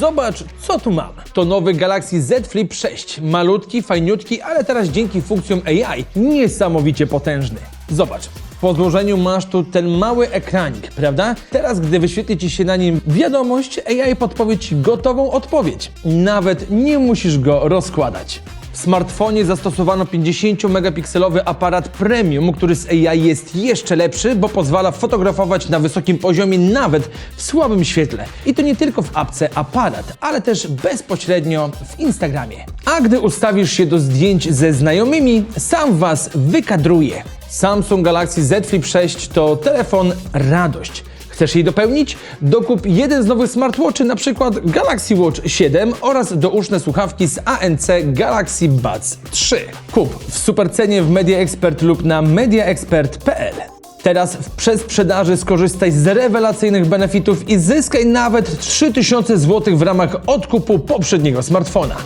Zobacz, co tu mam. To nowy Galaxy Z Flip 6. Malutki, fajniutki, ale teraz dzięki funkcjom AI niesamowicie potężny. Zobacz. Po złożeniu masz tu ten mały ekranik, prawda? Teraz, gdy wyświetli Ci się na nim wiadomość, AI podpowie Ci gotową odpowiedź. Nawet nie musisz go rozkładać. W smartfonie zastosowano 50-megapikselowy aparat premium, który z AI jest jeszcze lepszy, bo pozwala fotografować na wysokim poziomie nawet w słabym świetle. I to nie tylko w apce aparat, ale też bezpośrednio w Instagramie. A gdy ustawisz się do zdjęć ze znajomymi, sam Was wykadruje. Samsung Galaxy Z Flip 6 to telefon radość. Chcesz jej dopełnić? Dokup jeden z nowych smartwatchy, przykład Galaxy Watch 7 oraz douszne słuchawki z ANC Galaxy Buds 3. Kup w supercenie w Media Expert lub na mediaexpert.pl. Teraz w przedsprzedaży skorzystaj z rewelacyjnych benefitów i zyskaj nawet 3000 zł w ramach odkupu poprzedniego smartfona.